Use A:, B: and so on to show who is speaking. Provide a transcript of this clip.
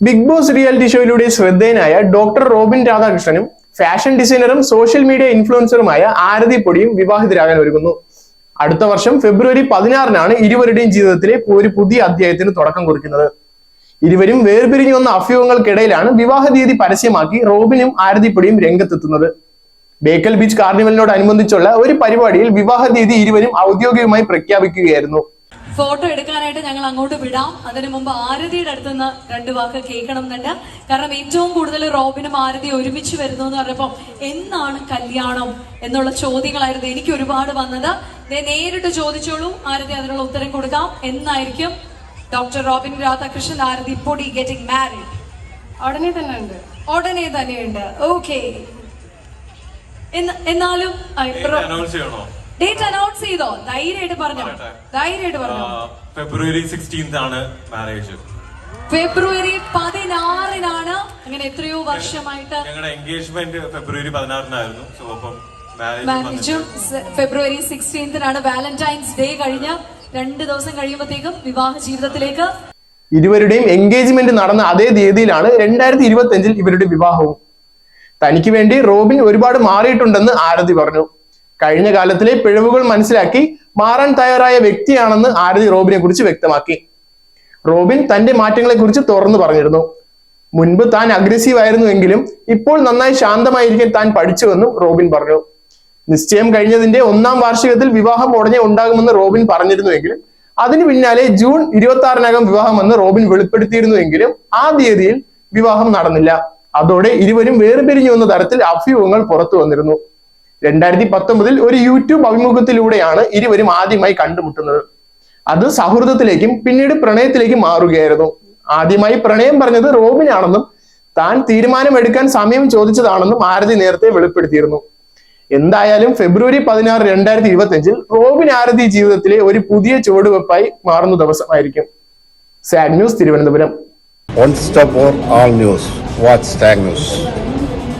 A: Big boss reality ഷോയിലൂടെ ശ്രദ്ധേയനായ doctor Robin രാധാകൃഷ്ണനും ഫാഷൻ ഡിസൈനറും സോഷ്യൽ മീഡിയ ഇൻഫ്ലുവൻസറുമായ ആരതി പൊടിയും വിവാഹിതരാകാൻ ഒരുങ്ങുന്നു. അടുത്ത വർഷം ഫെബ്രുവരി പതിനാറിനാണ് ഇരുവരുടെയും ജീവിതത്തിലെ ഒരു പുതിയ അധ്യായത്തിന് തുടക്കം കുറിക്കുന്നത്. ഇരുവരും വേർപിരിഞ്ഞു വന്ന അഭ്യൂഹങ്ങൾക്കിടയിലാണ് വിവാഹ തീയതി പരസ്യമാക്കി റോബിനും ആരതിപ്പൊടിയും രംഗത്തെത്തുന്നത്. ബേക്കൽ ബീച്ച് കാർണിവലിനോടനുബന്ധിച്ചുള്ള ഒരു പരിപാടിയിൽ വിവാഹ തീയതി ഇരുവരും ഔദ്യോഗികമായി പ്രഖ്യാപിക്കുകയായിരുന്നു.
B: ഫോട്ടോ എടുക്കാനായിട്ട് ഞങ്ങൾ അങ്ങോട്ട് വിടാം. അതിനു മുമ്പ് ആരതിയുടെ അടുത്ത് നിന്ന് രണ്ട് വാക്ക് കേൾക്കണം എന്നുണ്ട്. കാരണം ഏറ്റവും കൂടുതൽ റോബിനും ആരതി ഒരുമിച്ച് വരുന്നു എന്ന് പറഞ്ഞപ്പോൾ എന്നാണ് കല്യാണം എന്നുള്ള ചോദ്യങ്ങളായിരുന്നു എനിക്ക് ഒരുപാട് വന്നത്. നേരിട്ട് ചോദിച്ചോളൂ. ആരതി അതിനുള്ള ഉത്തരം കൊടുക്കാം. എന്നായിരിക്കും ഡോക്ടർ റോബിൻ രാധാകൃഷ്ണൻ ആരതി പൊടി ഗെറ്റിംഗ് മാരിഡ്
C: ഉടനെ തന്നെ ഉണ്ട്.
B: ഉടനെ തന്നെ ഉണ്ട് ഓക്കെ എന്നാലും
D: അനൗൺസ് ചെയ്യണോ?
B: ഡേറ്റ് അനൗൺസ് ചെയ്തോ? ധൈര്യമായിട്ട് പറഞ്ഞോ. ധൈര്യമായിട്ട് പറഞ്ഞോ.
D: ഫെബ്രുവരി സിക്സ്റ്റീൻത് ആണ് മാരേജ്
B: ഫെബ്രുവരി പതിനാറിനാണ് അങ്ങനെ എത്രയോ വർഷമായിട്ട്
D: ഞങ്ങളുടെ എൻഗേജ്മെന്റ് ഫെബ്രുവരി പതിനാറിനായിരുന്നു. സോ അപ്പം
B: മാരേജും
D: മാരേജ്
B: ഫെബ്രുവരി സിക്സ്റ്റീൻത്തിനാണ് വാലന്റൈൻസ് ഡേ കഴിഞ്ഞ രണ്ട് ദിവസം കഴിയുമ്പോഴത്തേക്കും വിവാഹ ജീവിതത്തിലേക്ക്.
A: ഇരുവരുടെയും എൻഗേജ്മെന്റ് നടന്ന അതേ തീയതിയിലാണ് രണ്ടായിരത്തി ഇരുപത്തി അഞ്ചിൽ ഇവരുടെ വിവാഹവും. തനിക്ക് വേണ്ടി റോബിൻ ഒരുപാട് മാറിയിട്ടുണ്ടെന്ന് ആരതി പറഞ്ഞു. കഴിഞ്ഞ കാലത്തിലെ പിഴവുകൾ മനസ്സിലാക്കി മാറാൻ തയ്യാറായ വ്യക്തിയാണെന്ന് ആരതി റോബിനെ കുറിച്ച് വ്യക്തമാക്കി. റോബിൻ തന്റെ മാറ്റങ്ങളെ കുറിച്ച് തുറന്നു പറഞ്ഞിരുന്നു. മുൻപ് താൻ അഗ്രസീവ് ആയിരുന്നുവെങ്കിലും ഇപ്പോൾ നന്നായി ശാന്തമായിരിക്കാൻ താൻ പഠിച്ചുവെന്നും റോബിൻ പറഞ്ഞു. നിശ്ചയം കഴിഞ്ഞതിന്റെ ഒന്നാം വാർഷികത്തിൽ വിവാഹം ഉടനെ ഉണ്ടാകുമെന്ന് റോബിൻ പറഞ്ഞിരുന്നുവെങ്കിലും അതിന് പിന്നാലെ ജൂൺ ഇരുപത്തി ആറിനകം വിവാഹമെന്ന് റോബിൻ വെളിപ്പെടുത്തിയിരുന്നുവെങ്കിലും ആ തീയതിയിൽ വിവാഹം നടന്നില്ല. അതോടെ ഇരുവരും വേർപിരിഞ്ഞു എന്ന തരത്തിൽ അഭ്യൂഹങ്ങൾ പുറത്തു വന്നിരുന്നു. രണ്ടായിരത്തി പത്തൊമ്പതിൽ ഒരു യൂട്യൂബ് അഭിമുഖത്തിലൂടെയാണ് ഇരുവരും ആദ്യമായി കണ്ടുമുട്ടുന്നത്. അത് സൗഹൃദത്തിലേക്കും പിന്നീട് പ്രണയത്തിലേക്കും മാറുകയായിരുന്നു. ആദ്യമായി പ്രണയം പറഞ്ഞത് റോബിനാണെന്നും താൻ തീരുമാനമെടുക്കാൻ സമയം ചോദിച്ചതാണെന്നും ആരതി നേരത്തെ വെളിപ്പെടുത്തിയിരുന്നു. എന്തായാലും ഫെബ്രുവരി പതിനാറ് രണ്ടായിരത്തി ഇരുപത്തി അഞ്ചിൽ റോബിൻ ആരതി ജീവിതത്തിലെ ഒരു പുതിയ ചുവടുവെപ്പായി മാറുന്ന ദിവസമായിരിക്കും. Zag news Thiruvananthapuram.
E: One stop all news watch News.